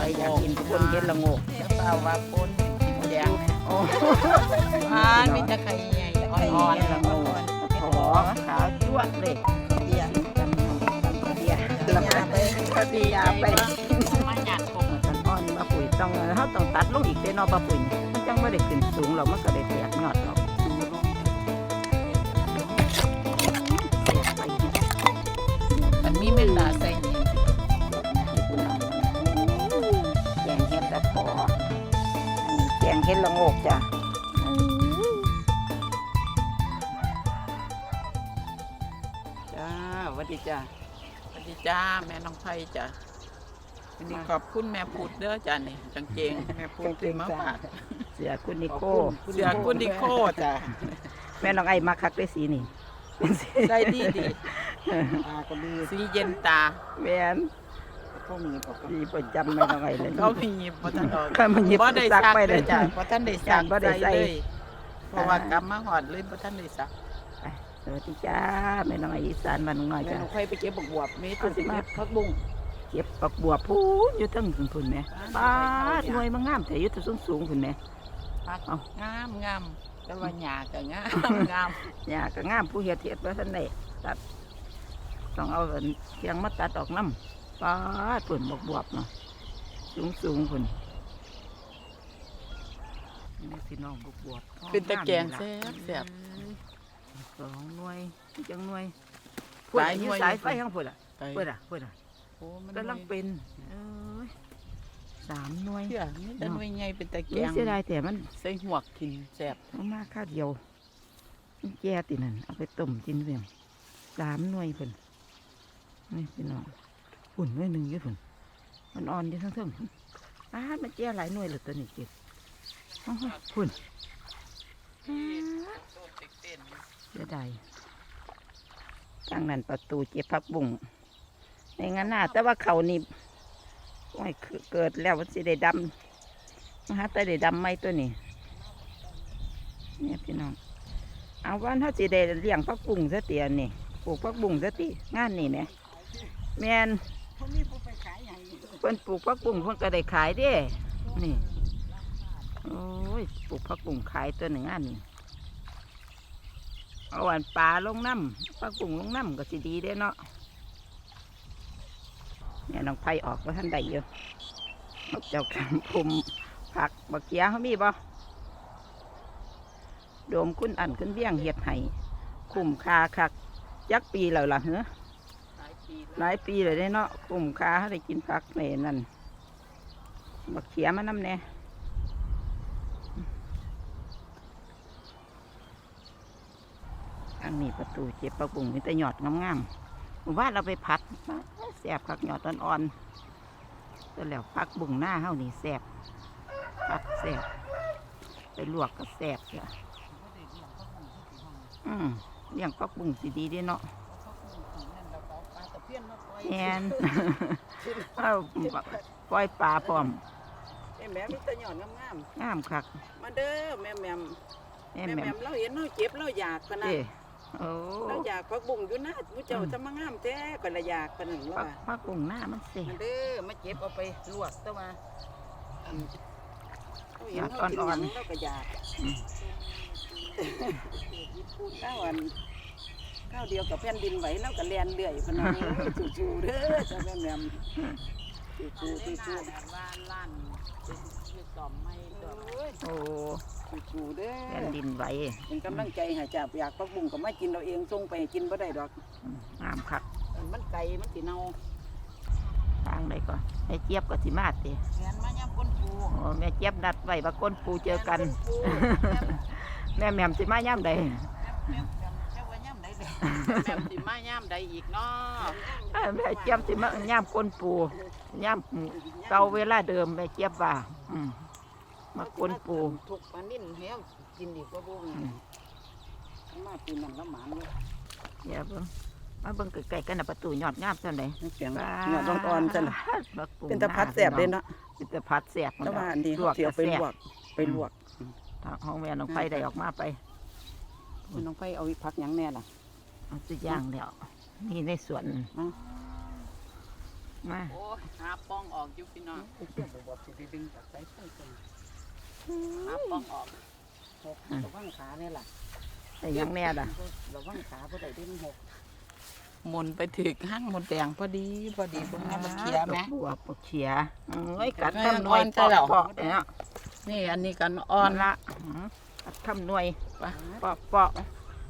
ครอยากกินคนเฮ็ดละโงกจะเปล่าว่าปนกินแดงโอ้อ่านมีแต่ไข่ใหญ่อ่อนๆละโงกขอขาวจ้วงเลยเดียวเดียวแล้วก็ไปก็ดียาไปมาหยาดผมสันอ่อนมาปุ๋ยต้องเฮาต้องตัดลงอีกเด้เนาะปลาปุ๋ยมันจังบ่ได้ขึ้นสูงหรอกมันก็ได้แตกยอด พออันนี้แกงเห็ดละโงกจ้ะจ้าสวัสดีจ้าสวัสดีจ้า แม่น้องไผ่จ้ะวันนี้ขอบคุณแม่พูดเด้อจ้ะนี่กางเกงแม่พูดซื้อมาฝากเสือคุณนิโก้เสือกุนิโคจ้ะแม่น้องไอ้มาคักได้สีนี่เป็นสีได้ดีดีอาก็ดีสีเย็นตาแม่น ก็มีกับสีประจำแม่น้องไอ้เลยเขามีบ่ทันออกข้ามันหยิบบ่ได้ซักซักไปเลเลยยจ้ะบ่ทันได้ซักบ่ได้ใส่เลยเพราะว่ากำมาหอดเลยบ่ทันได้ซักสวัสดีจ้าแม่น้องไอ้อีสานบ้านน้องน้อยแม่จ้าหนูค่อยไปเก็บบักบวบมีตัวสิเก็บพักบุ้งเก็บปักบัวพูนอยู่ทั้งพุ่นพุ่นแม่ป้าดหน่วยมันงามแต่อยู่แตัวสูงๆพุ่นแม่พักเอางามงามแต่ว่าหญ้าก็งามงามเนี่ยก็งามผู้เฮ็ดเฮ็ดว่าท่านได้ตัดต้องเอาอันเคียงมาตัดออกน้ำ ป้าดพุ่นบกบวบๆเนาะสูงสูงๆพุ่นนี่พี่น้องบกบวบเป็นตะแกรงแซ่บแซ่บสองหน่วยจังหน่วยหลายหน่วยสายไฟข้างพุ่นอะไปพุ่นอะพุ่นอะโอ้มันกำลังเป็นเอ้ยสามหน่วยเชื่อนี่แต่หน่วยใหญ่เป็นตะแกรนี่งเสียดายแต่มันใส่หัวกกินแซ่บเอามาข้าวเดียวมันแก่ตินั่นเอาไปต้มกินเพียงสามหน่วยพุ่นนี่พี่น้อง พุ่นหน่วยหนึ่งยู่พุ่นมันอ่อนอยู่ทั้งเทิงขนอ้ามันแก่หลายหน่วยเลยตัวนี้เจ็บอ้าวพุ่นอ้าเสียดายทางนั้นประตูเจ็บพักบุ่งในงั้นน่ะแต่ว่าเขานี่โอ้ยคือเกิดแล้วมันสิได้ดำมาหาแต่ได้ดำไหมตัวนี้เนี่ยพี่น้อง เอาวันถ้าสิได้เลี้ยงพักบุ้งซะเตียนนี่ปลูกพักบุ้งซะตีงานนี่แหมแมน เขามีผู้ไปขายใหญ่เพิ่นปลูกพักบุ้งเพิ่นก็ได้ขายเด้นี่ โอ้ยปลูกพักบุ้งขายตัวหนึ่งงานนี่เอาอันปลาลงน้ำพักบุ้งลงน้ำก็สิดีเด้เนาะเนี่ยน้องไผ่ออกว่าท่านใดอยู่เอาเจ้าคำพุมผักบักเกียเขามีบ่โดมคุณอันคุณเบี้ยงเฮ็ดให้คุ้มค่าคักจักปีแล้วล่ะเหรอ หลายปีเลยเด้เนาะคุ้มค่าได้กินผักในนั่นบักเขียมาน้ำแน่อันนี้ประตูเจ็บประบุงมีแต่หยอดงามๆหมู่บ้านเราไปผัดแสบผักหยอดอ่อนๆก็แล้วผักบุ่งหน้าเฮานี่แสบผัดแสบไปลวกก็แสบจ้ะอืมเลี้ยงปักบุ้งสิดีด้เนาะ ปลาตะเพียนมาปล่อย แอนเอาปล่อยปลาพร้อมแม่แม่มีแตะหยอดงามงามคักๆมาเด้อแม่แม่มแม่แม่แม่แม่มเราเห็นเราเจ็บเราอยากขนาดเด้โอ้เราอยากพักบุ้งอยู่นะผู้เจ้าจะมางามแท้ก็ละอยากปานนั้นปัว่ากปักบุ้งหน้ามันเสีย มาเด้อมาเจ็บเอาไปลวกแต่ว่าอันเราเห็นเรากินหยังเราก็อยากข้าวอัน ข้าวเดียวกับแผ่นดินไหวเราก็แลนเรื่อยพนันจู่ๆเด้อจ้าแม่แม่มจู่ๆจู่ๆ ว่าล้านเป็นดอต่อมไม่ต่อมโอ้จู่ๆเด้อแผ่นดินไหวเป็นกำลังใจให้จับอยากปักบุ้งก็มากินเราเองส่งไปให้กินบ่ได้ดอก งามคักมันไก่มันสิเน่าทางใดก่อนแม่เจี๊ยบก็สิมาติแขนมาย่ำก้นปูโอ้แม่เจี๊ยบนัดไว้ว่าก้นปูเจอกัน แม่แม่แหม่มสิมาย่ำใดแม่แแม่สิมาย่ำใดอีกเนาะเอ้ยแม่เจี๊ยบสิมาย่ำก้นปูย่ำเก่าเวลาเดิมแม่เจี๊ยบว่าอืมมาก้นปูทุกปลานิ่นเฮียวกินดีกว่าบุ้งอืมมาปีนั้นละหมานเลยเดี๋ยวเบิ่งมาเบิ่งใกล้ๆกันนะประตูยอดงามจังไดเสียงเนื้ออ่อนๆจังล่ะบักปุ่เป็นตะพัดแสบเลยเนาะเป็นตะพัดแสบแต่ว่าอันนี้ลเขาวกเสียก็ไปแสลบวกไปลวกทางห้องแม่น้องไฟได้ออกมาไปคุณน้องไปเอาอีกพักหยังแน่ล่ะ เอาสิย่างแล้ว นี่ในสวนเอามาโอ้ยหาป้องออกอยู่พี่น้องไอ้เจ้าบอกสิไปดึงจากสายไฟตรงหาป้องออกหกระวังขาเนี่ยล่ะแต่ยังแน่ด่ะระวังขาบ่ได้ดึงหกหมุนไปถึกห้างหมดแดงพอดีพอดีพวกนี้มันเคลียร์ไหมบวกบวกเขียเอ้ยกัดเอ้ยทำหน่วยอ่อนซะแล้วเปาะๆเนี่ยนี่อันนี้กันอ่อ่ออนนละอื้อกัดทำหน่วยไปเปาะเปาะ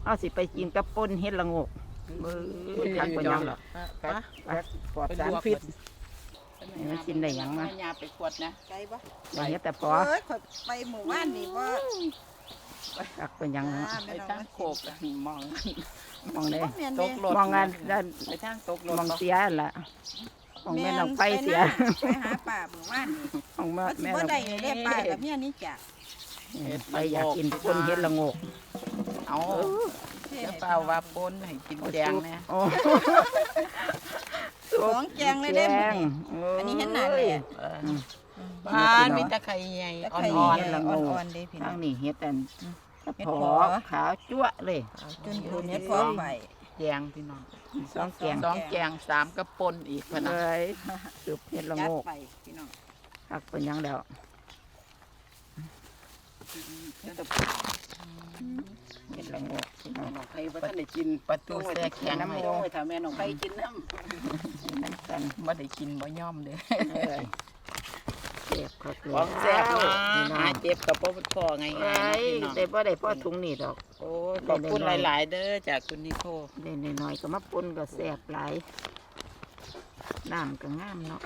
เอาสิไปกินกับป่นเฮ็ดละโงกมือทักไปยังหรอไปไปปลอดสารพิษให้มันกินได้หยังมาให้ยาไปขวดนะไกลปะอย่างเงี้ยแต่พอเอ้ยข่อยไปหมู่บ้านนี่ว่าทักไปยังเนาะไปทางโคกอะมองมองเลยแม่นตกรถมองงานด้านไปทางตกรถมองบ่เสียนั่นล่ะมองแม่น้องไฟเสียไปหาป่าหมู่บ้านนี่มองแม่ว่าสิแม่บ่น้องได้เรียกป้ากับเมียนี่จ้ะ ไปอยากกินป่นเฮ็ดละโงกเอาเดี๋ยวเปล่าว่าปนให้กินแจงนะโอ้สองแจงเลยได้หมดนี่อันนี้เห็นหน้าแหละเออบ้านมีตะไคร้ใหญ่แต่อ่ไข่อนเห็ดละอ่อนๆเด้พี่น้ทาองงนี้เฮ็ดอันเฮ็ดพอพอขาวจั่วะเลยจนพูนเฮ็ดพอไปๆแจงพี่น้องสองแกงสองแจงสามกระปนอีกพะเลนะยสืบเฮ็ดละจัโงดกไปพี่น้องทักเป็นหยัง แล้วเฮ็ดแต่เฮ็ดละโงกพี่น้อง น้องไผ่บ่ทันได้กินประตูแซ่แข็งน้ำไหมโอ้ยถ้าแม่น้องไผ่กินน้น้ำกันบ่ได้กินบ่ย่อมเด้อเอ้ยเจ็บเขาเกลืของแซ่บพี่นะน้อหางเจ็บกับบ่พอไงไอ้ๆนะพี่น้องได้บ่ได้พ่อถุงนี่ดอก โอ้ยขอบคุณหลาย ๆ เด้อจากคุณนิโคได้น้อยๆก็มาปนก็แซ่บหลายน้ำก็งามเนาะ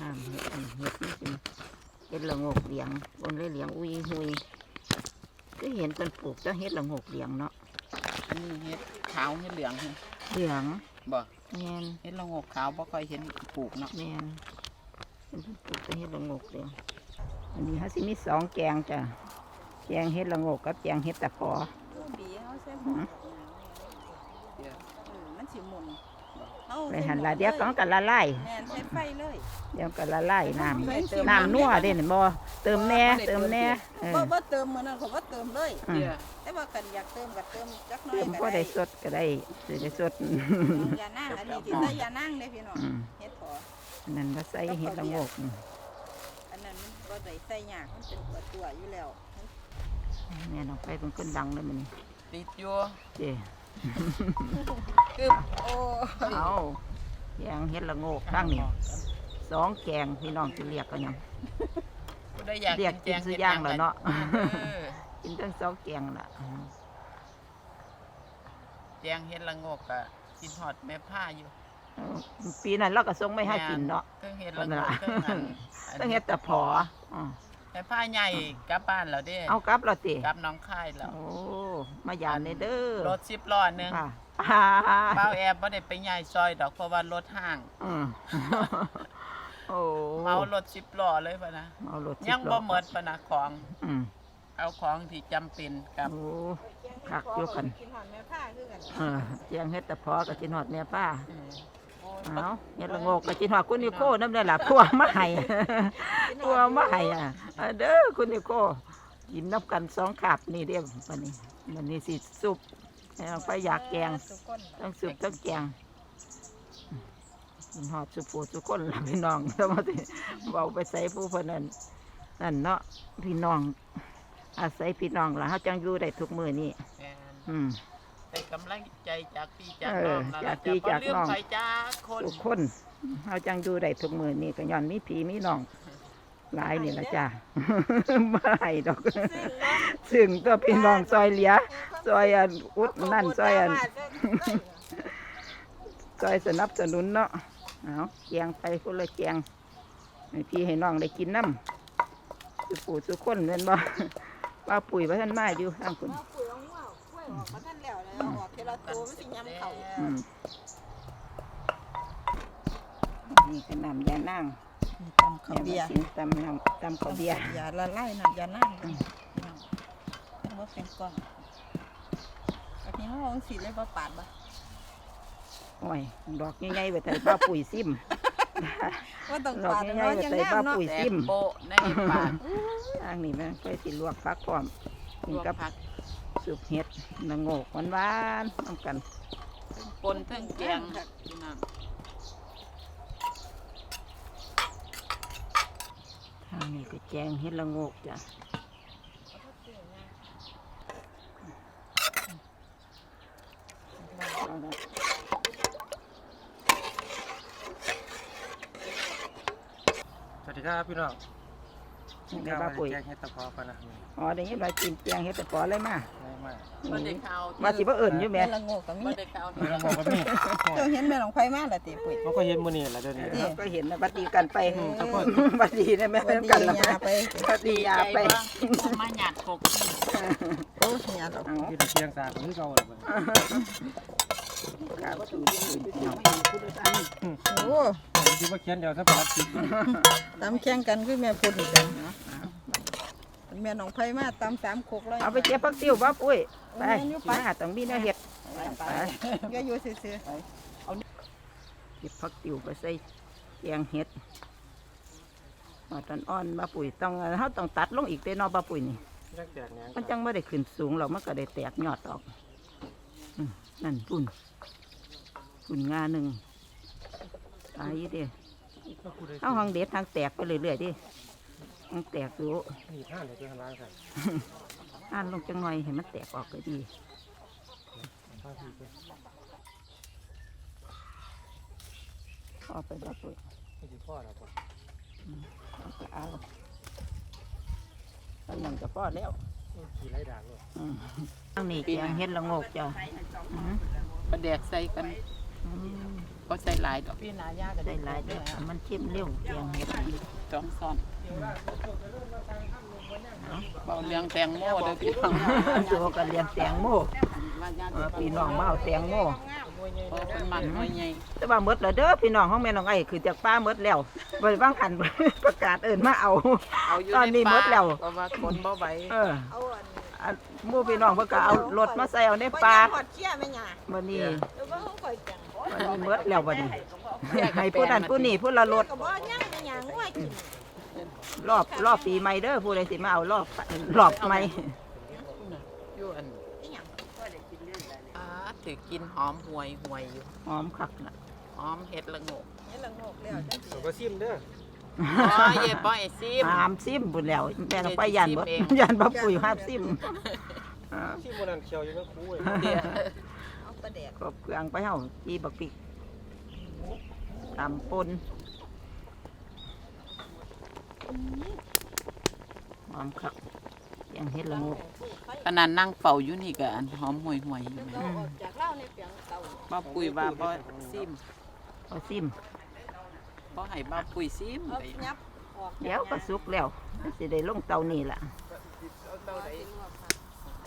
น้ำเห็ดอันเห็ดนี่เป็นเห็ดละโงกเหลียงบนเลยเหลียงอุยหุย ก็เห็นเป็นปลูกแต้เห็ดละโงกเหลียงเนาะอันนี้เฮ็ดขาวเฮ็ดเหลืองเหรอเหลืองบ่แมนเฮ็ดละโงกขาวบ่ค่อยเห็นปลูกเนาะแมนเป็นเพิ่นปลูกแต่เห็ดละโงกเหลียงอันนี้ฮะสิมีสองแกงจ้ะแกงเห็ดละโงกกับแกงเห็ดตะพอำบีเฮาใส่หม้อเออมันสิหมุนเฮา ไปหันละเดียวก็มันกันละลายแม่นใช้ไฟเลยเดี๋ยวกันละลายน้ใส่เติมำน้ำนัวเด่นบ่เติมแน่เติมแน่เออบ่บ่เติมมื้อนั้นเขาบ่เติมเลยอืมเดี๋ยวแต่ว่ากันอยากเติมก็เติมจักหน่อยเติมก็ก็ได้ได้สดก็ได้สิได้สดยานั่งอันนี้ที่ใส่ยานั่งเด้พี่น้องอืมเฮ็ดพอนั่นว่าใส่เห็ดละโงกอืมอันนั้นมันบ่ได้ใส่ยากมันเป็นตัวตัวอยู่แล้วแม่น้องไปเป็นคนดังเลยมันนี่ติดอยู่เจ้ คือโอ้ยเอาแกงเห็ดละโงกข้างนี้สองแกงพี่น้องจะเรียกกันยังบ่ได้อยากเรียกกินซื้อย่างแล้วเนาะเออกินทั้งสองแกงล่ะอืมแจงเฮ็ดละโงกก็กินฮอดแม่ผ้าอยู่เอาปีนั้นเราก็ส่งไม่ให้กินเนาะเครื่องเฮ็ดละโงกเครื่องอันต้องเห็ดแต่พออืม แม่ผ้าใหญ่กลับบ้านแล้วเด้เอากลับเราติกลับหน้องคายแล้วโอ้มายามในเด้อรถ10ล้อหนึงค่ะอ่าเป้าแอบบ่ได้ไปใหญ่ซอยดอกเพราะว่ารถห้างอืมโอ้เมารถ10ล้อเลยพะนะเมารถยังสิบ่ล้อหมดพะนะของอืมเอาของที่จำเป็นกับ โอ้ คักอยู่กัน กินหอมแม่ผ้าคือกัน เออเจียงเฮ็ดแต่พอกับจินหอดแม่ป้าเออโอ้ย เอาเฮ็ดละโงกกับจินหอดคุณนิโก้น้ำได้ล่ะพัวมาให้พัวมาให้อะเอาเด้อคุณนิโก้กินน้ำกันสองขาบนี่เด้อวันนี้วันนี้สิซุปให้เอาไปอยากแกงทุกคนทั้งซุปทั้งแกงกินหอดสุปูสุคนล่ะพี่น้องแล้วมาสิเบาไปใส่ผู้เพนนันนั่นเนาะพี่น้อง อาศัยพี่น้องล่ะเฮาจังอยู่ได้ทุกมื้อนี้แม่นอืม ได้กำลังใจจากพี่จากเอน้อองนั่นจาล่ะกพี่จากน้องบ่ลืมไปจากคนทุกคนเฮาจังอยู่ได้ทุกมื้อนี้ก็ย้อนมีพี่มีน้องหลายนี่ละจ้า บ่ให้ดอก ซึ่งตัวพี่น้องซอยเหลียซอยอันอุดนั่นซอยอัน ซอยสนับสนุนเนาะเอาแกงไปคนละแกงให้พี่ให้น้องได้กินน้ำสุปู่สุคนเม่นบ่ ว่าปุ๋ยว่าท่านมาอยู่ทางคุณ เอาปุ๋ยเอาหัวกล้วยออกมาท่านแล้ว เลยเอาออกทีละตัวมันสิยำเข่าอืมนี่คือน้ำยานั่งตำข้าวเบียร์สินตำน้ำตำข้าวเบียร์อย่าละลายน้ำอย่านั่งว่าเป็นก้อนอันนี้เราเอาสีเลยบ่ปาดบ่โอ้ยดอกใหญ่ๆไปใส่ป้าปุ๋ยซิมว่าต้องดอกปาดใหญ่เนาะๆไปยังใส่งาป้ามเนาะปุ๋ยแต่ซิมโปะในปากทางนี้แม่ไปสิลวกพักพร้อมลกินวกกับผัก สุปเห็ดนางโงกหวานๆน้ำกันปนเทั้งแกงพี่น้องอันนี้ก็แจงเฮ็ดละโงกจ้ะเอาละสวัสดีครับพี่น้องนี่แม่ป้าปุ๋ยแกงเห็ดตะพอกันนะอ๋อได้ยินว่ากินแจงเฮ็ดแต่ปอเลยมาไม่ไม่บ่ได้ข่าวมาสิบ่เอิ่นอยู่แม่แม่ละโงกก็มีบ่ได้ข่าวไม่ต้องบอกกับพี่เจ้าเห็นแม่หลวงไผมาล่ะติปุ้ยเขาก็เห็นมื้อนี้แหละเดี๋ยวนี้เราก็เห็นนะบัดดีกันไปอืมทุกคนบัดดีนะแม่วันนำดีกันละยาไป บัดดียาไปผมมาหยาดกกโอ้ยาดอกเอาที่ตะเกียงสากของที่เก่าเลยเบิ่งขาบ่ถูกที่อื่นเนาะโอ้ที่ว่าเขียนเดียวสักพักสิตำแข่งกันคือแม่พูดอีกกัน แม่หนองไผมาตำสามโคกเลยเอาไปเก็บผักติ้วบ่ปุ้ยไปเอาแม่นอยู่ไปมาต้องมีแนวเฮ็ดไปอย่าอยู่ซื่อเก็บผักติ๋วไปใส่แกงเห็ดมาตอนอ่อนบาปุ๋ยต้องเฮาต้องตัดลงอีกเด้เนอบาปุ๋ยนี่จักแดดแหนงมันจังไม่ได้ขึ้นสูงหรอกมันก็ได้แตกยอดออกอืมนั่นปุ่นปุ่นงาหนึ่งตายอยู่เด้ก็พูดได้เอาหางเด็ดทางแตกไปเรื่อยๆดิ ทางแตกอยู่นี่ท่านเดี๋ยวจะทำร้านกันอ่านลงจังหน่อยให้มันแตกออกก็ดีข้าวพี่ก็เอาไปบาปุ๋ยไม่สิพ่อแล้วป่ะเอาไปเอาตอนนั้นก็พอแล้วขี่ไล่ด่างเลยอืมทางนี้แกงเห็ดละโงกจ้ะอืมประแดกใส่กันอืมบ่ใส่หลายดอกพี่นายาก็ได้หลายเด้อมันเข้มเร็วแกงเห็ดนี่สองซ้อน เบาเรื่องแตงโมเด้อพี่น้องตัวกันเรียนแตงโมเออพี่น้องมาเอาแตงโมเพราะคนมันน้อยใหญ่แต่ว่าหมดแล้วเด้อพี่น้องของแม่น้องไอ้คือจากป้าหมดแล้วไปว่างหันประกาศเอิ้นมาเอาเอาอยู่ตอนนี้ใป่าหมดแล้วเพราะว่าคนบ่ไหวเออเอาอันอันหมู่พี่น้องเพิ่นก็เอารถมาใส่เอาในป่าหอดเชี่ยแม่หยาบัดนี้เดี๋ยวบ่ฮู้ข่อยจังบัดนี้หมดแล้วบัดนี้ให้ผู้นั้นผู้นี้ผู้ละรถก็บ่ยังแม่หยางัวกิน รอบรอบปีใหม่เด้อผู้ใดสิมาเอารอบรอบใหม่อยู่อันอ่าถือกินหอมห่วยห่วยอยู่หอมคักน่ะหอมเห็ดละโงกนี่ละโงกแล้วจังสิเราก็ซิมเด้ออ๋อเย่บ่ไอ้ซิม หามซิมพุ่นแล้วแม่ต้องไปยันบ่ซิมเอง ยันบ่ปุ๋ยหามซิมอ่าซิมบนนั้นเขียวอยู่แม่ครูเว้ยเดี๋ยวเอาปลาแดกครบเครื่องไปเฮาจีบักปิกตำปน หอมคักยังเฮ็ดละโงกขนาดนั่งเฝ้าอยู่นี่ก็อันหอมห่วยห่วยๆอยู่แม่เราออกจากเล่าในเปียงเตาบ่ปุยว่าบ่ซิมเอาซิม บ่ให้บ่ปุยซิมเอาไปยับออกเดี๋ยวก็สุกแล้วสิได้ลงเตานี่ล่ะ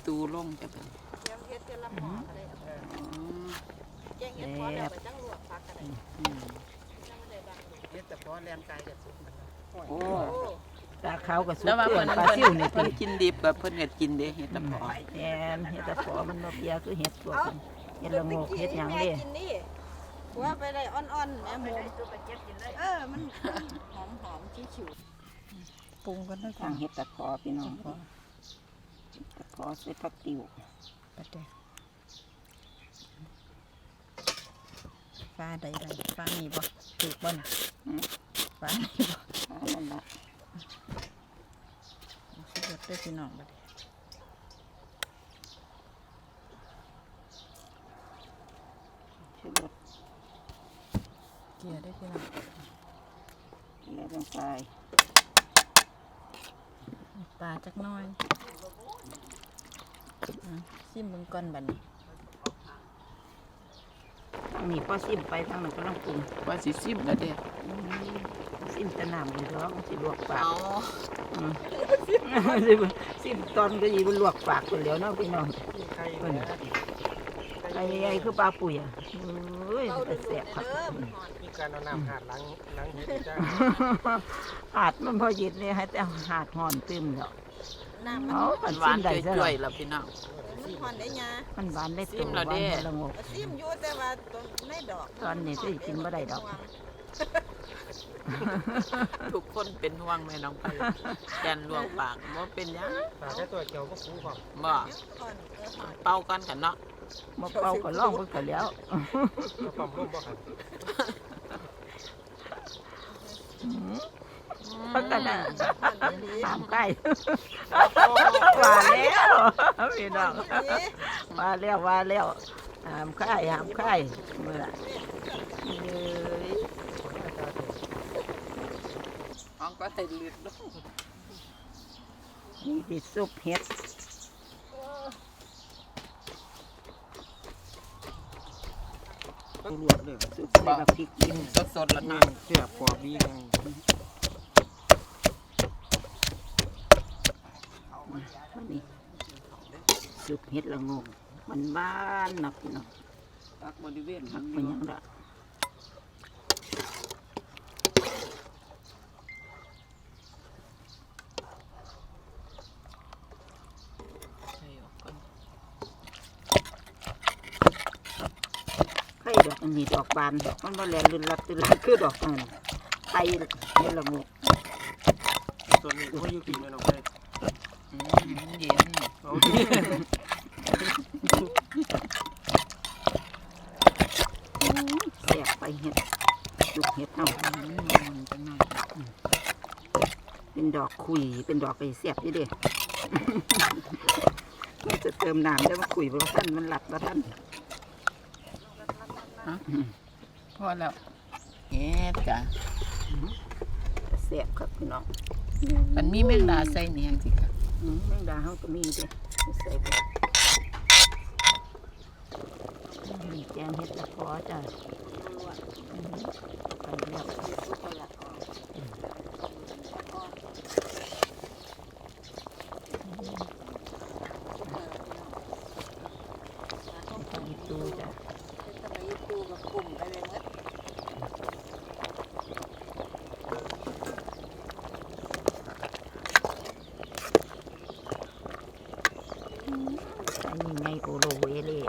ตูลงจะเป็นเตรียมเฮ็ดเตรียมละหม้ออะไรอืมแกงเฮ็ดพอแล้วก็จังลวกผักกันเลยอืมเฮ็ดแต่พอแรงกายก็สุกโอ้ โอ้ตาขาวก็สุกแล้วว่าเกิเพิ่นนปลาเพิ่นซิวนี่เพิ่ตินกินดิบแบบเพิ่นก็กินเด้เฮ็ดตะพอแทนเฮ็ดแตะขอมันบ่เปียคือเฮ็ดตัวกันเฮ็ดละโงกเฮ็ดหยังแม่เด้กินนี่ว่าไปได้อ่อนๆแม่หมูเออมันหอมๆชิวๆปรุงกันด้วยทางเฮ็ดตะขอพี่น้องตะขอใส่ผักติ๋วปลาแดกฟ้าใดๆฟ้านี่บ่ถูกบ่น่ะ ฟ้านี่บ่อันนั้นล่ะสุดยอดเด้อพี่น้องบัดนี้ชูรสเกลือเด้อพี่น้องเกลือลงไปปลาจักหน้อยอะชิมเบิ่งก่อนบัดนี้ทางนี้พอซิมไปทางนั้นกำลังปรุงว่าสิซิมแล้วเด้ อืมซิมแตะน้ำมันร้องสิลวกปากเอาอืมซิมตอนก็ยีบลวกปากคนเดียวเนาะพี่น้องไข่เพิ่นไอ้ไอ้คือปลาปุ๋ยอะเอ้ยมันจะแสบครับมีการเอาน้ำหาดล้างล้างเห็ดจ้าหาดมันพอหยิดนี่ให้แต่หาดห่อนตึมแล้วน้ำมันเอามัมันนหวาซินมได้ซะจ่แล้วยวๆแล้วพี่น้องมันหอนได้ยามันหวานได้ซิตัวมหแล้ววาเด้นละงกซิมอยู่แต่ว่าตรงในดอกตอนนี้สิกินบ่ได้ดอก ทุกคนเป็นห่วงแม่น้องไปแกนลวงปากบ่เป็นหยังปลาแค่ตัวเขียวก็ครูความบ่อ่อนเออหอนเป่ากันกันเนาะมาเป่าก็ล่องเพิ่นก็แล้วก็ความร่มบ่ครับอืมอืพักกันนะถามใกล้ว่าแล้วพี่น้องว่าแล้วว่าแล้วหามค่ายหามค่ายเมื่อเอ้ย ห้องก็ได้เลือดลงนี่ดิซุปเห็ดลวกเลยซุปใส่แบบพริกกินสดๆแล้วนี่นะเสียบกรอบดีไงอันนี้ซุปเห็ดละโงงมันบ้านๆนะพี่น้องปักบริเวณหักมันยังละ ใส่ออกก่อน ไข่ด อันนี้ดอกบานมันมาแลนลุนลับตุลักคือดอกอันนั้นไข่เห็ดละโงงส่วนนี้เขาอยู่กินแม่น้องไผ่อืมมันเย็นเอาแสบไปเห็ดซุปเห็ดเอาเป็นดอกคุยเป็นดอกไปเสียบอยู่เด้มันจะเติมน้ำได้มาคุยเพราะท่านมันหลับแล้วท่าน พอแล้วเฮ็ดจ้ะเสียบครับพี่น้องมันมีแมงดาใส่เนียงสิค่ะอืมแมงดาเขาก็มีเด้ใส่ไปมีแกงเห็ดละพอจ้ะอืมไปแล้วไปดูจ้ะ ทำไมตู้กับกลุ่มไปเลยมั้ย อันนี้ไงโอโลเวเล่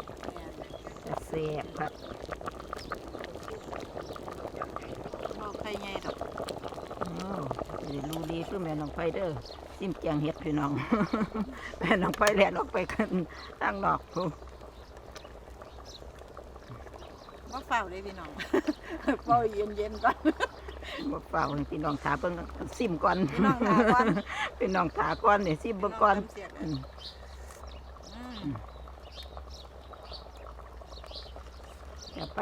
จะเสียบครับ บอกใครไงดอก โอ้ยรู้ดีคือแม่น้อง ไฟเด้อซิมแกงเห็ดพี่น้องแม่น้องไฟแล่นออกไปกันตั้งนอกพูว่าเฝ้าเลยพี่น้องเฝ้าเย็นเย็นๆก่อนบ่เปล่าให้พี่น้องถาเบิ่งซิมก่อนพี่น้องถาก่อนพี่น้องถาก่อนนี่ซิมเบิ่งก่อนเสียดอืมอืมอย่าไป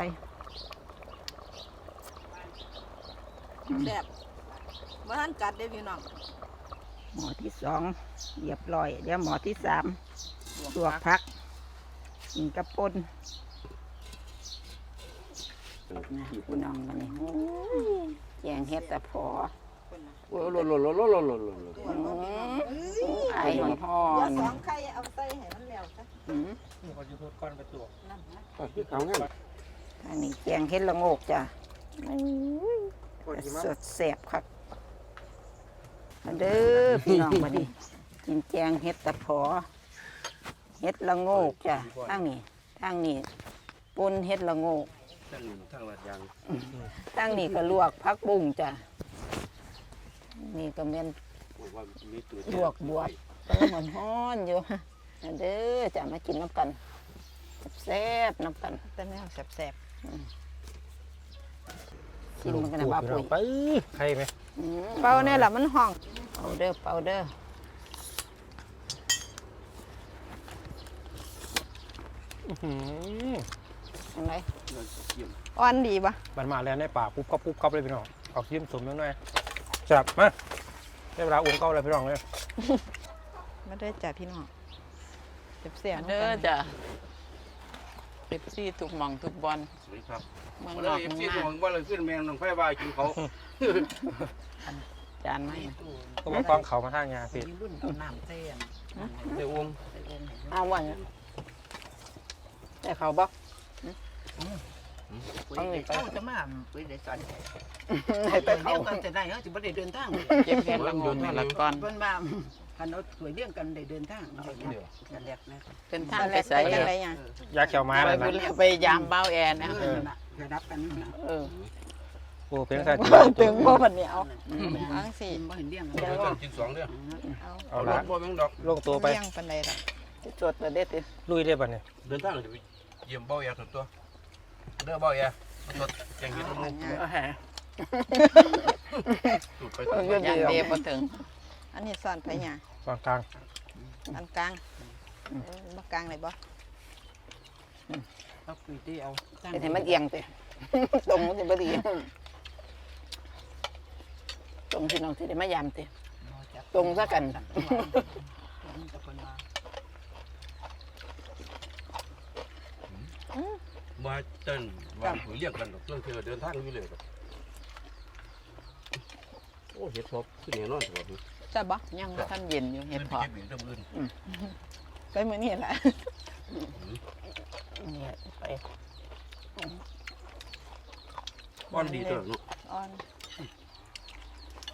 แซ่บเมื่อท่านกัดได้อพี่น้อง หมอที่สองเหยียบลอยเดี๋ยวหมอที่สามตัวพักกินกระปุนคุณน้องมาเนี่แจงเฮ็ดแต่พอโอ้โหโลโลโลโลโลโลโลไอ้หอนสองไข่เอาใส่ให้มันแล้วจ้ะอืมก่อนจะพูดก่อนไปตัวนั่นนะเอางั้นอันนี้แจงเฮ็ดละโงกจ้ะสดแสบครับ มาเด้อพี่น้องมาดิกินแกงเห็ดตะพอเห็ดละโงกจ้ะทางนี้ทางนี้ปนเห็ดละโงกทั้งทั้งหลัดยางทางนี้ก็ลวกผักบุ้งจ้ะนี่ก็แม่นบอกว่ามีตัวลวกบวบกำลังฮ้อนๆอยู่มาเด้อจะมากินน้ำกันแซ่บๆน้ำกันแต่แนวแซ่บกินมันกันนะบ้าปุ๋ยไปใครไหมอืมๆ เป้าเนี่ยแหละมันห้องเปาเด้อเปาเด้ออื้อหืออะไรอ่อนดีปะมันมาแล้วในป่าปุ๊บก็ปุ๊บก็เลยพี่น้องเอายิ้มสมยังไงจับมาได้เวลาอุ้มเก้าเลยพี่น้องเลยมาได้จ้ะพี่น้องเสียบๆเด้อจ้ะเป๊ปซี่ทุกหม่องทุกบอลสวัสดีครับเมืองวันนนี้อกเอฟเมืซีองขนาองว่าเลยขึ้นแมงน้องไฟว่ากินเขา จานไหมก็บอกฟังเขามาทางยาสิมีรุ่นเอาน้ำเต้นเดี๋ยววงใส่วงให้เอาวันแต่เขาบอกเอาไปเขาจะมาไปได้สันให้ไปไปเขาเลี้ยงกันจะได้เขาจะไม่ได้เดินทางเก็บเห็ดละโงกละก่อนเพิ่นว่าคันเอาสวยเลี้ยงกันได้เดินทางเอาไปเนี่ยจะแลกนะเป็นทางไปใส่กันอะไรอย่างยาเขียวม้าไปเลยบุญนะไปยามเบ้าแอนนะเออน่ะจะรับกันนะเออ โอ้เป็นแค่ถึงบ่บัดนี้เอาอืมอังสิบ่เห็นเลี้ยงเดี๋ยวต้องกินสองเด้อเอาเอาเอาลละงบ่แมงดอกลงตัวไปเลี้ยงปานใดล่ะจดตัวเด็ดติลุยได้ป่ะเนี่ยเดินทางจะไปเยี่ยมเบ้าแย่ตัวตัวเด้อเบ้าแย่สดแกงเห็ดละงงเอาแห่สูตรไปเออย่านเดียบ่ถึงอันนี้ซ่อนไปหยังกลางกลางอันกลางเออบ่กลางเลยบ่เอาปุ๋ยที่เอาตั้งเป็นให้มันเอียงติตรงมันจะบ่ดี ตรงที่น้องสิได้มายามติตรงซะกัน มาเต้นวางปุ๋ยเรียกกันดอกเรื่องเธอเดินทางอยู่เลยครับโอ้เห็ดพบขึ้นแน่นอนครับใช่บ่ยังบ่ทันเย็นอยู่เฮ็ดพอเก็บอีกเรื่องอื่นไปมื้อนี้แหละเนี่ยไปก้อนดีตัวเนาะอ่อน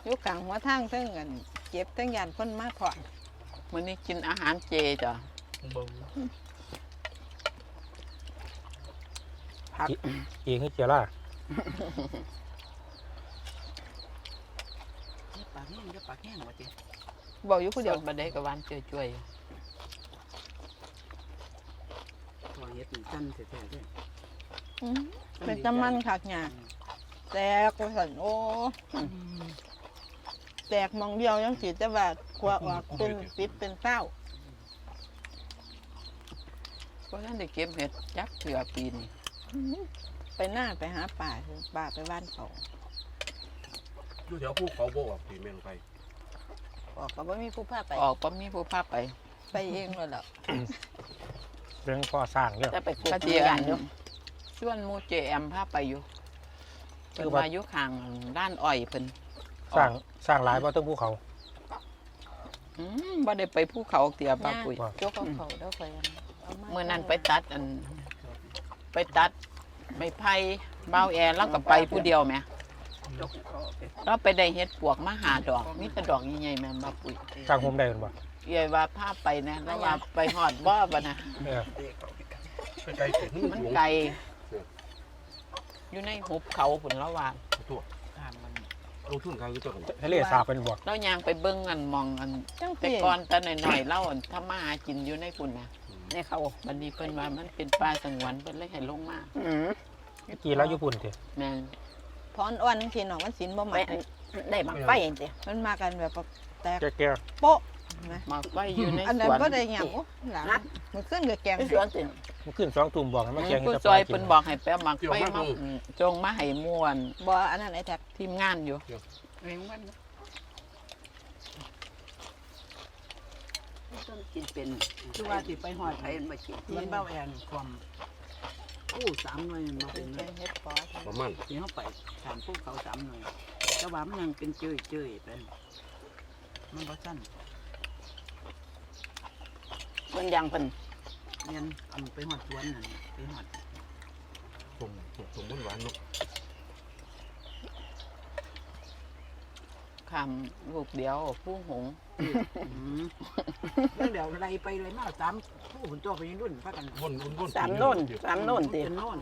อยู่กลางหัวทางเทั้งกันเก็บเทั้งยานคนมาถอนมื้อนี้กินอาหารเจจ้ะบ่งอีกให้เจียร่าปากแห้งเดี๋ยวปากแห้งว่าติบอกอยู่ผู้เดี๋เดียยววบ่ได้ก็หวานจ่วยพอเฮ็ดนี่ตั้นแท้ๆเด้ออืมเป็นตะมันคักหยาแตกว่าซั่นโอ้ แตกหมองเดียวยังสิแต่ว่ากลัวออกเป็นปิดเป็นเศร้าๆบ่ทันได้เก็บเห็ดจักเทื่อปีนี้ไปหน้าไปหาป่าคือป่าไปบ้านเขาอยู่แถวภูเขาบ่ออกตีแม่นไปออกก็บ่มีผู้พาไป ออกบ่มีผู้พาไป ไปเองเลยล่ะเรื่องพ่อสร้างเนี่ยจะไปปลูกก็ที่เจียบ้านอยู่ชวนหมู่เจแอมพาไปอยู่คืเพิ่นอว่ามาอยู่ข้างด้านอ้อยเพิ่นสร้าง สร้างหลายบ่ต้องภูเขา อืมบ่ได้ไปภูเขาเตียป้าปุ๋ยว่าโจกเขาเขาเด้อไปเอามาเมื่อนั้นไปตัดอัน ไปตัดไม่ไผ่เบาวแอร์แล้วก็ไปผู้เดียวแหมเราไปได้เฮ็ดปวกมาหาดอกมีแต่ดอกใหญ่ๆแม่นบ่ปุ๋ยสร้างโฮมได้กันบ่เอียว่าพาไปนะแล้วว่าไปฮอดบ่บ่นะเออไปไกลถึงมันมันหลวงไกลอยู่ในหุบเขาพุ่นแล้วว่าตัว ลงทุนกันคือตัวกันทะเลสาบเป็นบ่เราย่างไปเบิ่งอันมองอันจังแต่ซี่ก่อนแต่หน่อยๆเล่าอันทำมาหากินอยู่ในพุ่นน่ะในเขาบัดนี้เพิ่นว่ามันเป็นป่าสงวนเพิ่นเลยให้ลงมาอืมเมื่อกี้เราอยู่ปุ่นติแม่นพรอ้วนพี่น้องมันสินบ่ไปมาอันได้บังไฟเองติมันมากันแบบแตกแก่โป๊ะ นะมาไว้อยู่ในอันสนั้นวนบ่ได้หยังโอ้หลานมันขึ้นกับแกงไปสวนติๆมันขึ้นสองทุ่มบอกให้มาแกงผู้เฮ็ดซอยกิเพิ่นบอกให้แป๊บมักไปมาอืมจงมาให้ม่วนบ่อันนั้นไอ้แท็กทีมงานอยู่เองมันนะต้องกินเป็นคือว่าสิไปหอดไผมันบ่กินมันเบ้าแอนความอู้สามหน่วยมันมาเป็เป็นนเฮ็ดปอประมาณที่เขาไปถามพวกเขาสามหน่วยแต่ว่ามันยังเป็นเจยเจยๆไปมันบ่สั้น เพิ่นยางเพิ่นเรียนเอาไปหอดสวนนั่นไปหอดสมสมหวานเนาะคำลูกเดียวผู้หงแล้วเดี๋ยวไล่ไปเลยมาสามผู้หุ่นตัวไปยังรุ่นพากันวนวนวนสามโน่นสามโน่นติเป็นโน่น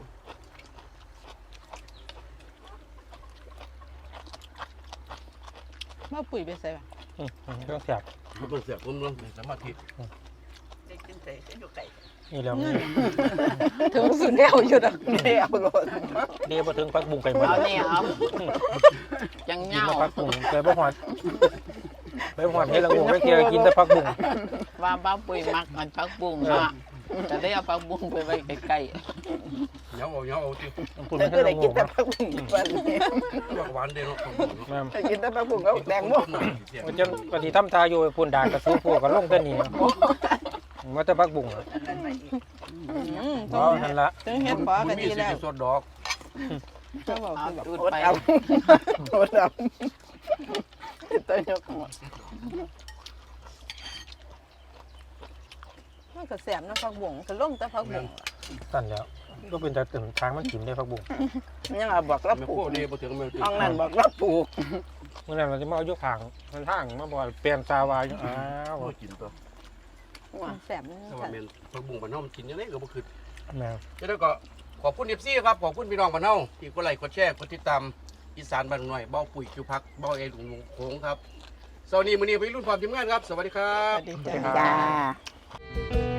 มาปุ๋ยไปใส่บ่อืมอืมต้องแสบมันต้องเสียผมเนาะสมาธิ ได้กินใส่ก็อยู่ไก่นี่แล้วนี่ถึงสุดแล้วอยู่ดอกได้เอาโลดเรียกบ่ถึงปักบุ้งไก่หมดเอานี่เอาจังกินเงามาปักบุ้งไปบ่ฮอดไปบ่ฮอดเฮ็ดละงูไปเที่ยวกินแต่ปักบุ้งว่าบ้าปุ๋ยมักอันพักบุ้งเนาะจะได้เอาพักบุ้งไปไว้ใกล้เหนียวเอาเหนียวเอาที่ปุ่นแต่ไม่ก็ใช่ได้ละกิงูนแต่ผักบุ้งวันนี้หวานเด้เนาะแม่นได้กินแต่ผักบุ้งกับแตงโมมันจะปฏิทำทาอยู่ปุ่นด่างกระสูพวกก็ลงแต่นี่ มาแต่ปักบุ้งอะอืมอ๋อนั่นละถึงเฮ็ดปอก็ดีแล้วสดดอกเขาบอกๆเอาคือแบบตูดอดไปเอาอดเอาตัวยกหมดมันก็แสบนะผักบุ้งก็ลงแต่ผักบุ้งสั่นแล้วก็เป็นแต่ถึงทางมันกินได้ปักบุ้งยังเอาบอกเราแม่ปลูพวกกนี้บ่ถึงแม่ห้องนั้นบอกเราปลูกเมื่อนั้นเราจะมาเอายกทางมันทางมาบอกเปลี่ยนตาวาอยู่อ้าวบ่กินตัว มันแสบมันแต่ว่าแม่นผักบุ้งบ้านเฮามันกินจังได๋ก็บ่คือแม่แล้วก็ขอบคุณ FC ครับขอบคุณพี่น้องบ้านเฮาที่กดไลค์กดแชร์กดติดตามอีสานบ้านหน่อยเบ้าปุ๋ยคิวพักเบ้าเอหลวงโขงครับสวัสดีมื้อนี้ไปรุ่นความทีมงานครับ สวัสดีครัสบ วัสดีจ้า จ้า